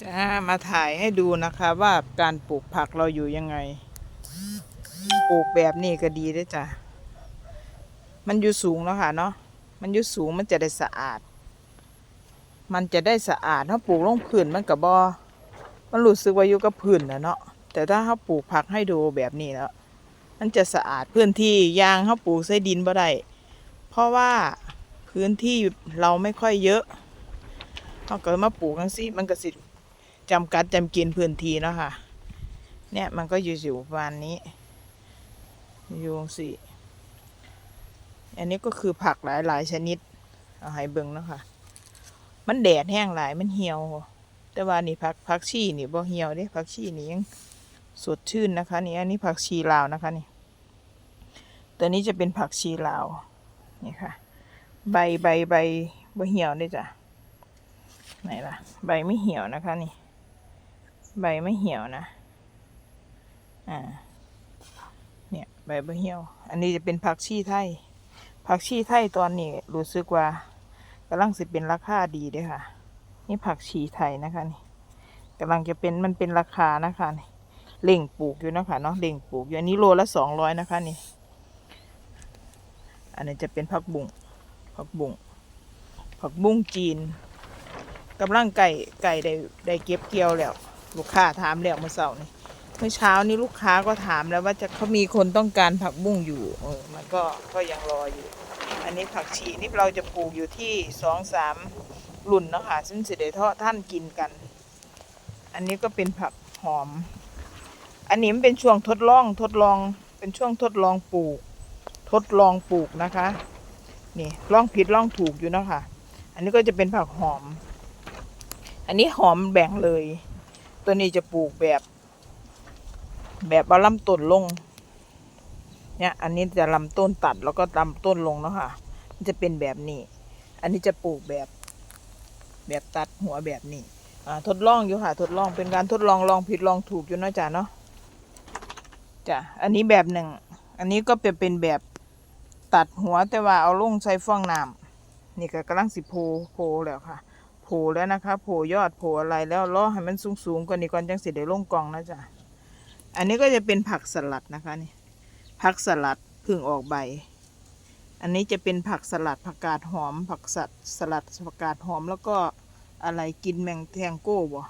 จะมาถ่ายให้ดูนะคะว่าการปลูกผักเราอยู่ยังไง ปลูกแบบนี้ก็ดีด้วยจ้ะ มันอยู่สูงแล้วค่ะเนาะ มันอยู่สูงมันจะได้สะอาด มันจะได้สะอาดถ้าปลูกลงพื้นมันกับบอมันรู้สึกว่าอยู่กับพื้นนะเนาะ แต่ถ้าเขาปลูกผักให้ดูแบบนี้แล้ว มันจะสะอาดพื้นที่ยางเขาปลูกใส่ดินบ่ได้ เพราะว่าพื้นที่เราไม่ค่อยเยอะเขาเกิดมาปลูกทั้งสิมันก็สิ จำกัดจำกินพื้นที่เนาะค่ะ เนี่ยมันก็อยู่อยู่ประมาณนี้อยู่จังสิอันนี้ก็คือผักหลายหลายชนิด เอาให้เบิ่งเนาะค่ะ มันแดดแห้งหลายมันเหี่ยว แต่ว่านี่ผักผักชีนี่บ่เหี่ยวเด้ผักชีนี่ยังสดชื่นนะคะนี่อันนี้ผักชีลาวนะคะนี่ตัวนี้จะเป็นผักชีลาวนี่ค่ะ ใบใบใบบ่เหี่ยวเด้จ้ะไหนล่ะ ใบไม่เหี่ยวนะคะนี่ ใบไม่เหี่ยวนะ อ่า เนี่ย ใบบ่เหี่ยว อันนี้จะเป็นผักชีไทย ผักชีไทยตอนนี้รู้สึกว่ากำลังสิเป็นราคาดีด้อค่ะ นี่ผักชีไทยนะคะนี่กำลังจะเป็นมันเป็นราคานะคะนี่เล่งปลูกอยู่นะคะเนาะเล่งปลูกอยู่อันนี้โลละสองร้อยนะคะนี่ อันนี้จะเป็นผักบุ้งผักบุ้งผักบุ้งจีนกำลังไก่ไก่ได้ได้เก็บเกี่ยวแล้ว ลูกค้าถามแล้วเมื่อเช้านี่เมื่อเช้านี้ลูกค้าก็ถามแล้วว่าจะเขามีคนต้องการผักบุ้งอยู่เออมันก็ก็ยังรออยู่ อันนี้ผักชีนี่เราจะปลูกอยู่ที่สองสามรุ่นเนาะคะซึ่งสิเดทอท่านกินกัน อันนี้ก็เป็นผักหอม อันนี้มันเป็นช่วงทดลองทดลองเป็นช่วงทดลองปลูก ทดลองปลูกนะคะนี่ลองผิดลองถูกอยู่เนาะคะอันนี้ก็จะเป็นผักหอม อันนี้หอมแบ่งเลย ตัวนี้จะปลูกแบบ แบบเอาลำต้นลง เนี่ยอันนี้จะลำต้นตัดแล้วก็ลำต้นลงเนาะค่ะ มันจะเป็นแบบนี้ อันนี้จะปลูกแบบ แบบตัดหัวแบบนี้อ่าทดลองอยู่ค่ะ ทดลองเป็นการทดลองลองผิดลองถูกอยู่เนาะจ้ะเนาะจ้ะอันนี้แบบหนึ่ง อันนี้ก็เป็นเป็นแบบตัดหัวแต่ว่าเอาลงใส่ฟองน้ำนี่ก็กำลังสิโพโพแล้วค่ะ ผล่แล้วนะคะโผล่ยอดโผล่อะไรแล้วรอให้มันสูงสูงๆกว่านี้ก่อนจังสิได้ลงกล่องนะจ๊ะอันนี้ก็จะเป็นผักสลัดนะคะนี่ผักสลัดพึ่งออกใบ อันนี้จะเป็นผักสลัดผักกาดหอม ผักสัดสลัดผักกาดหอมแล้วก็อะไรกินแมงแทงโก้บ่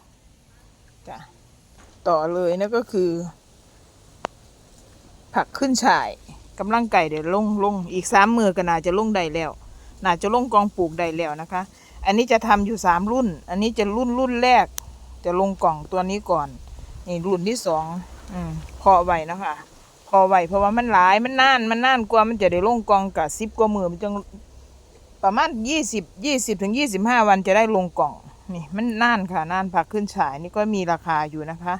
จ้ะต่อเลยนั่นก็คือ ผักขึ้นฉ่ายกำลังไก่เดี๋ยวลงลงอีกสามมือก็น่าจะลงได้แล้ว น่าจะลงกองปลูกได้แล้วนะคะ อันนี้จะทำอยู่สามรุ่น อันนี้จะรุ่นรุ่นแรก จะลงกล่องตัวนี้ก่อน นี่รุ่นที่สองอืมพอไว้นะคะพอไว้เพราะว่ามันหลายมันน่านมันน่านกว่ามันจะได้ลงกล่องกับสิบกว่ามือมันจะประมาณยี่สิบยี่สิบถึงยี่สิบห้าวันจะได้ลงกล่องนี่มันน่านค่ะน่านผักขึ้นฉายนี่ก็มีราคาอยู่นะคะ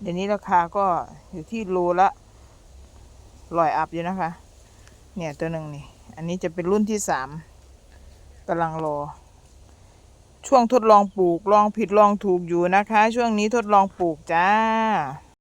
เดี๋ยวนี้ราคาก็อยู่ที่โลละร้อยอัพอยู่นะคะ เนี่ยตัวหนึ่งนี่ อันนี้จะเป็นรุ่นที่สามกำลังรอ ช่วงทดลองปลูกลองผิดลองถูกอยู่นะคะ ช่วงนี้ทดลองปลูกจ้า